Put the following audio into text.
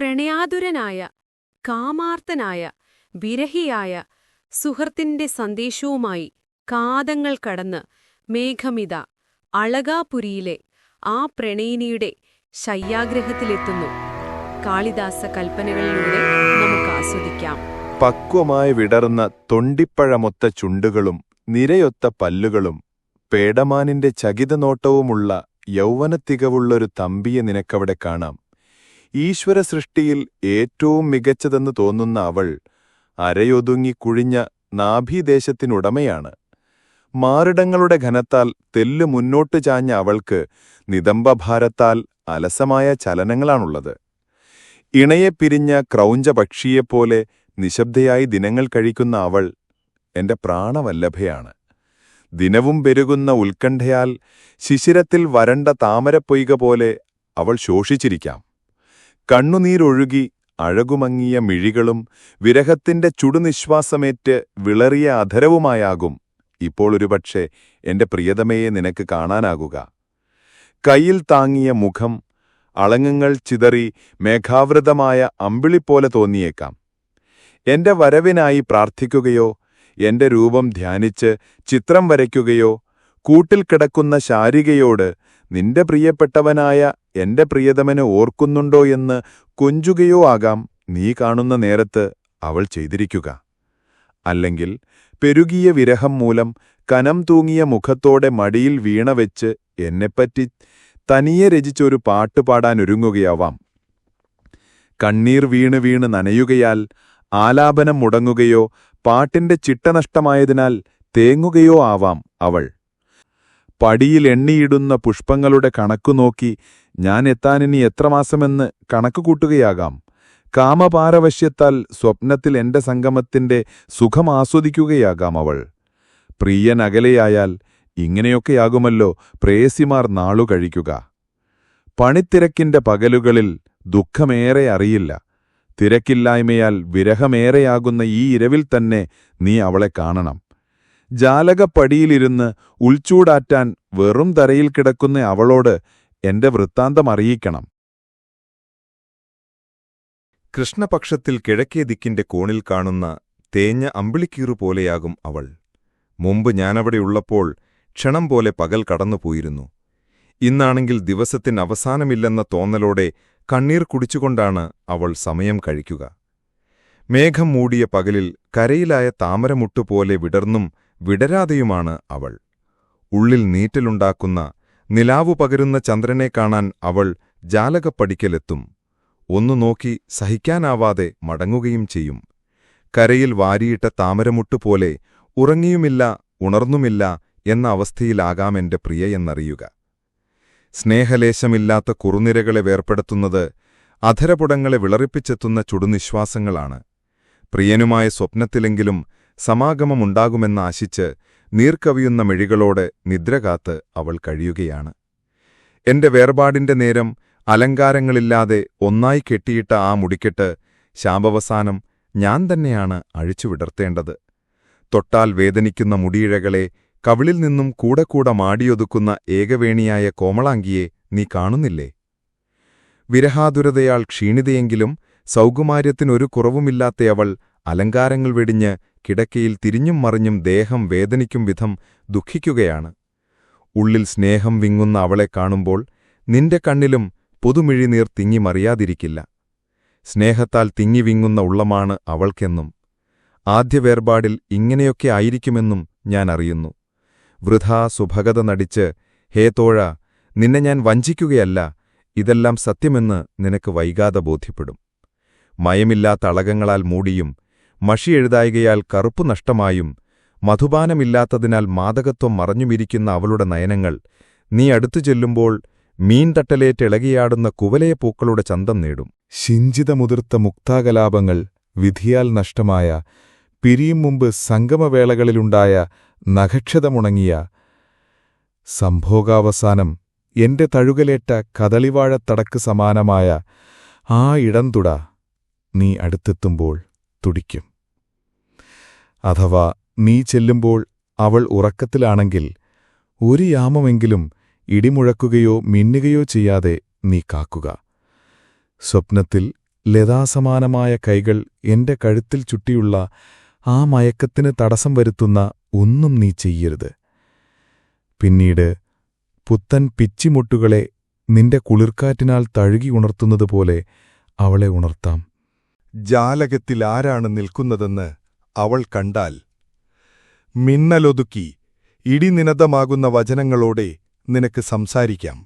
പ്രണയാതുരനായ കാമാർത്തനായ വിരഹിയായ സുഹൃത്തിന്റെ സന്ദേശവുമായി കാതങ്ങൾ കടന്ന് മേഘമിത അളകാപുരിയിലെ ആ പ്രണയിനിയുടെ ശയ്യാഗ്രഹത്തിലെത്തുന്നു. കാളിദാസ കൽപ്പനകളിലൂടെ നമുക്ക് ആസ്വദിക്കാം. പക്വമായി വിടർന്ന തൊണ്ടിപ്പഴമൊത്ത ചുണ്ടുകളും നിരയൊത്ത പല്ലുകളും പേടമാനിന്റെ ചകിതനോട്ടവുമുള്ള യൗവനത്തികവുള്ളൊരു തമ്പിയെ നിനക്കവിടെ കാണാം. ഈശ്വര സൃഷ്ടിയിൽ ഏറ്റവും മികച്ചതെന്ന് തോന്നുന്ന അവൾ അരയൊതുങ്ങി കുഴിഞ്ഞ നാഭീദേശത്തിനുടമയാണ്. മാറിടങ്ങളുടെ ഘനത്താൽ തെല്ലു മുന്നോട്ടു ചാഞ്ഞ അവൾക്ക് നിതംബഭാരത്താൽ അലസമായ ചലനങ്ങളാണുള്ളത്. ഇണയെ പിരിഞ്ഞ ക്രൗഞ്ച പക്ഷിയെപ്പോലെ നിശബ്ദയായി ദിനങ്ങൾ കഴിക്കുന്ന അവൾ എന്റെ പ്രാണവല്ലഭയാണ്. ദിനവും പെരുകുന്ന ഉത്കണ്ഠയാൽ ശിശിരത്തിൽ വരണ്ട താമരപ്പൊയ്ക പോലെ അവൾ ശോഷിച്ചിരിക്കാം. കണ്ണുനീരൊഴുകി അഴകുമങ്ങിയ മിഴികളും വിരഹത്തിന്റെ ചുടുനിശ്വാസമേറ്റ് വിളറിയ അധരവുമായാകും. ഇപ്പോൾ ഒരുപക്ഷെ എന്റെ പ്രിയതമയെ നിനക്ക് കാണാനാകുക. കയ്യിൽ താങ്ങിയ മുഖം അളങ്ങങ്ങൾ ചിതറി മേഘാവൃതമായ അമ്പിളിപ്പോലെ തോന്നിയേക്കാം. എന്റെ വരവിനായി പ്രാർത്ഥിക്കുകയോ എന്റെ രൂപം ധ്യാനിച്ച് ചിത്രം വരയ്ക്കുകയോ കൂട്ടിൽ കിടക്കുന്ന ശാരികയോട് നിന്റെ പ്രിയപ്പെട്ടവനായ എന്റെ പ്രിയതമനെ ഓർക്കുന്നുണ്ടോ എന്ന് കൊഞ്ചുകയോ ആകാം. നീ കാണുന്ന നേരത്ത് അവൾ ചെയ്തിരിക്കുക. അല്ലെങ്കിൽ പെരുകിയ വിരഹം മൂലം കനം തൂങ്ങിയ മുഖത്തോടെ മടിയിൽ വീണവെച്ച് എന്നെപ്പറ്റി തനിയെ രചിച്ചൊരു പാട്ട് പാടാനൊരുങ്ങുകയാവാം കണ്ണീർ വീണ് വീണ് നനയുകയാൽ ആലാപനം മുടങ്ങുകയോ പാട്ടിന്റെ ചിട്ടനഷ്ടമായതിനാൽ തേങ്ങുകയോ ആവാം അവൾ. പടിയിൽ എണ്ണിയിടുന്ന പുഷ്പങ്ങളുടെ കണക്കു നോക്കി ഞാൻ എത്താനിനി എത്ര മാസമെന്ന് കണക്കുകൂട്ടുകയാകാം കാമപാരവശ്യത്താൽ സ്വപ്നത്തിൽ എന്റെ സംഗമത്തിന്റെ സുഖമാസ്വദിക്കുകയാകാം അവൾ. പ്രിയൻ അകലെയായാൽ ഇങ്ങനെയൊക്കെയാകുമല്ലോ പ്രേസിമാർ നാളു കഴിക്കുക. പണിത്തിരക്കിന്റെ പകലുകളിൽ ദുഃഖമേറെ അറിയില്ല. തിരക്കില്ലായ്മയാൽ വിരഹമേറെയാകുന്ന ഈ ഇരവിൽ തന്നെ നീ അവളെ കാണണം. ജാലകപ്പടിയിലിരുന്ന് ഉൾച്ചൂടാറ്റാൻ വെറും തരയിൽ കിടക്കുന്ന അവളോട് എന്റെ വൃത്താന്തം അറിയിക്കണം. കൃഷ്ണപക്ഷത്തിൽ കിഴക്കേ ദിക്കിന്റെ കോണിൽ കാണുന്ന തേഞ്ഞ അമ്പിളിക്കീറു പോലെയാകും അവൾ. മുമ്പ് ഞാനവിടെയുള്ളപ്പോൾ ക്ഷണം പോലെ പകൽ കടന്നുപോയിരുന്നു. ഇന്നാണെങ്കിൽ ദിവസത്തിന് അവസാനമില്ലെന്ന തോന്നലോടെ കണ്ണീർ കുടിച്ചുകൊണ്ടാണ് അവൾ സമയം കഴിക്കുക. മേഘം മൂടിയ പകലിൽ കരയിലായ താമരമുട്ടുപോലെ വിടർന്നും വിടരാതെയുമാണ് അവൾ. ഉള്ളിൽ നീറ്റലുണ്ടാക്കുന്ന നിലാവു പകരുന്ന ചന്ദ്രനെ കാണാൻ അവൾ ജാലകപ്പടിക്കലെത്തും. ഒന്നു നോക്കി സഹിക്കാനാവാതെ മടങ്ങുകയും ചെയ്യും. കരയിൽ വാരിയിട്ട താമരമുട്ടുപോലെ ഉറങ്ങിയുമില്ല ഉണർന്നുമില്ല എന്ന അവസ്ഥയിലാകാമെന്റെ പ്രിയയെന്നറിയുക സ്നേഹലേശമില്ലാത്ത കുറുനിരകളെ വേർപ്പെടുത്തുന്നത് അധരപുടങ്ങളെ വിളറിപ്പിച്ചെത്തുന്ന ചുടുനിശ്വാസങ്ങളാണ്. പ്രിയനുമായ സ്വപ്നത്തിലെങ്കിലും സമാഗമമുണ്ടാകുമെന്ന് ആശിച്ച് നീർക്കവിയുന്ന മെഴികളോടെ നിദ്രകാത്ത് അവൾ കഴിയുകയാണ്. എന്റെ വേർപാടിന്റെ നേരം അലങ്കാരങ്ങളില്ലാതെ ഒന്നായി കെട്ടിയിട്ട ആ മുടിക്കെട്ട് ശാപവസാനം ഞാൻ തന്നെയാണ് അഴിച്ചുവിടർത്തേണ്ടത് തൊട്ടാൽ വേദനിക്കുന്ന മുടിയിഴകളെ കവിളിൽ നിന്നും കൂടെ കൂടെ മാടിയൊതുക്കുന്ന ഏകവേണിയായ കോമളാങ്കിയെ നീ കാണുന്നില്ലേ? വിരഹാതുരതയാൽ ക്ഷീണിതയെങ്കിലും സൗകുമാര്യത്തിനൊരു കുറവുമില്ലാത്തയവൾ അലങ്കാരങ്ങൾ വെടിഞ്ഞ് കിടക്കയിൽ തിരിഞ്ഞും മറിഞ്ഞും ദേഹം വേദനിക്കും വിധം ദുഃഖിക്കുകയാണ്. ഉള്ളിൽ സ്നേഹം വിങ്ങുന്ന അവളെ കാണുമ്പോൾ നിന്റെ കണ്ണിലും പുതുമിഴിനീർ തിങ്ങി തിങ്ങിമറിയാതിരിക്കില്ല സ്നേഹത്താൽ തിങ്ങിവിങ്ങുന്ന ഉള്ളമാണ് അവൾക്കെന്നും ആദ്യ വേർപാടിൽ ഇങ്ങനെയൊക്കെ ആയിരിക്കുമെന്നും ഞാൻ അറിയുന്നു. വൃഥാ സുഭഗത നടിച്ച് ഹേ തോഴ നിന്നെ ഞാൻ വഞ്ചിക്കുകയല്ല ഇതെല്ലാം സത്യമെന്ന് നിനക്ക് വൈകാതെ ബോധ്യപ്പെടും. മയമില്ലാത്ത അളകങ്ങളാൽ മൂടിയും മഷിയെഴുതായികയാൽ കറുപ്പു നഷ്ടമായും മധുപാനമില്ലാത്തതിനാൽ മാതകത്വം മറഞ്ഞുമിരിക്കുന്ന അവളുടെ നയനങ്ങൾ നീ അടുത്തു ചെല്ലുമ്പോൾ മീൻ തട്ടലേറ്റിളകിയാടുന്ന കുവലയ പൂക്കളുടെ ചന്തം നേടും. ശിഞ്ചിതമുതിർത്ത മുക്താകലാപങ്ങൾ വിധിയാൽ നഷ്ടമായ പിരിയും മുമ്പ് സംഗമവേളകളിലുണ്ടായ നഖക്ഷതമുണങ്ങിയ സംഭോഗാവസാനം എന്റെ തഴുകലേറ്റ കദളിവാഴത്തടക്ക് സമാനമായ ആ ഇടംതുട നീ അടുത്തെത്തുമ്പോൾ തുടിക്കും. അഥവാ നീ ചെല്ലുമ്പോൾ അവൾ ഉറക്കത്തിലാണെങ്കിൽ ഒരു യാമമെങ്കിലും ഇടിമുഴക്കുകയോ മിന്നുകയോ ചെയ്യാതെ നീ കാക്കുക. സ്വപ്നത്തിൽ ലതാസമാനമായ കൈകൾ എന്റെ കഴുത്തിൽ ചുറ്റിയുള്ള ആ മയക്കത്തിന് തടസ്സം വരുത്തുന്ന ഒന്നും നീ ചെയ്യരുത്. പിന്നീട് പുത്തൻ പിച്ചിമുട്ടുകളെ നിന്റെ കുളിർക്കാറ്റിനാൽ തഴുകി ഉണർത്തുന്നതുപോലെ അവളെ ഉണർത്താം. ജാലകത്തിൽ ആരാണ് നിൽക്കുന്നതെന്ന് അവൾ കണ്ടാൽ മിന്നലൊതുക്കി ഇടിനിനദമാകുന്ന വചനങ്ങളോടെ നിനക്ക് സംസാരിക്കാം.